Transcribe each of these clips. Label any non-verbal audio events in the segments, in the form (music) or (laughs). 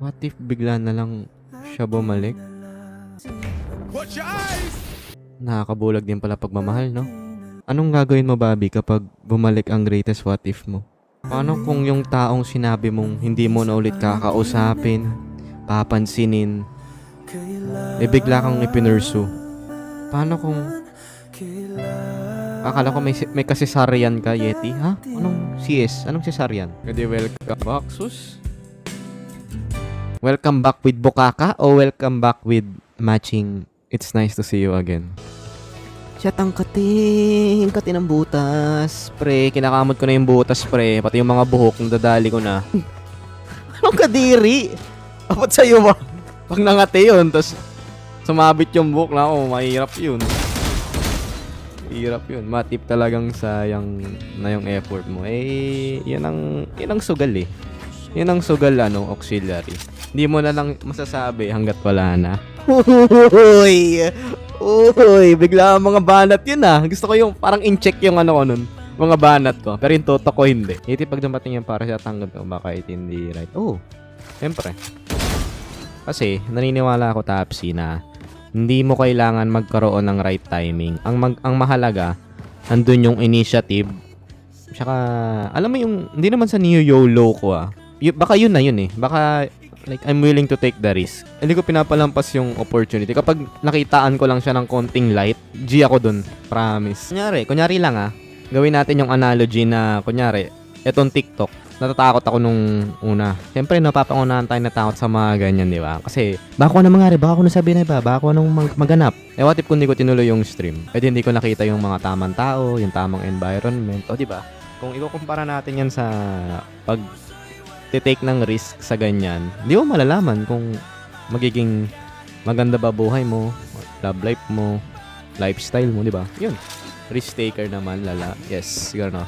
What if bigla na lang siya bumalik? Watch your eyes! Nakakabulag din pala pagmamahal, no? Anong gagawin mo, Bobby, kapag bumalik ang greatest what if mo? Paano kung yung taong sinabi mong hindi mo na ulit kakausapin, papansinin, eh bigla kang ipinursu? Paano kung... Akala ko may, may kasesaryan ka, Yeti, ha? Anong CS? Anong cesarean? Kadi welcome back, sus? Welcome back with Bukaka o welcome back with matching It's nice to see you again. Shit, ang kating, kating ng butas. Pre, kinakamot ko na yung butas, pre. Pati yung mga buhok, nadadali ko na. Anong kadiri? Dapat sa'yo ba? Pag nangati yun, tapos sumabit yung buhok na ako, mahirap yun. Hirap yun. Matip talagang sayang na yung effort mo. Eh, yan ang, yan ang sugal eh. Yan ang sugal, ano, auxiliary. Hindi mo na lang masasabi hanggat wala na. Uy! Uy! Bigla ang mga banat yun ah. Gusto ko yung parang in-check yung ano ko nun. Mga banat ko. Pero yung toto ko hindi. Iti pag dumating yan para sa tanggap ko, baka it hindi right. Oh, siyempre. Kasi, naniniwala ako, Tapsi, na hindi mo kailangan magkaroon ng right timing. Ang, mag, ang mahalaga, andun yung initiative. Tsaka, alam mo yung, hindi naman sa Neo YOLO ko ah. Y- baka yun na yun eh. Baka, like, I'm willing to take the risk. Hindi ko pinapalampas yung opportunity. Kapag nakitaan ko lang siya ng konting light, G ako dun. Promise. Kunyari, kunyari lang ah. Gawin natin yung analogy na, kunyari, etong TikTok. Natatakot ako nung una. Siyempre, napapangunahan tayo natakot sa mga ganyan, di ba? Kasi, baka ko na mangyari, baka ko nasabi na iba, baka ko nang mag- maganap. Eh, what if kung hindi ko tinuloy yung stream? Eh, di hindi ko nakita yung mga tamang tao, yung tamang environment. O, di ba? Kung ikukumpara natin yan sa pag take ng risk sa ganyan, di mo malalaman kung magiging maganda ba buhay mo, love life mo, lifestyle mo, di ba? Yun. Risk taker naman, lala. Yes, gano'n.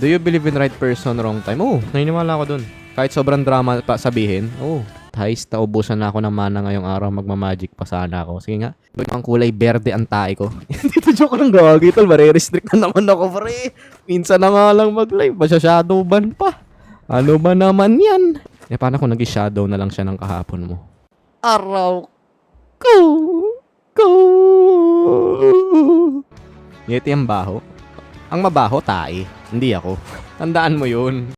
Do you believe in right person, wrong time? Oo, naniniwala ako dun. Kahit sobrang drama pa sabihin, oo. Thais, naubusan na ako ng mana ngayong araw, magmamagic pa sana ako. Sige nga, ang kulay berde ang tae ko. (laughs) Dito joke lang gawagi, tol. Mare-restrict na naman ako, pre. Minsan na nga lang mag-live, masya-shadow ban pa. Ano ba naman yan? Eh, paano kung nag-shadow na lang siya ng kahapon mo? Araw ko, ko. Yeti ang baho. Ang mabaho, tae. Hindi ako. Tandaan mo yun.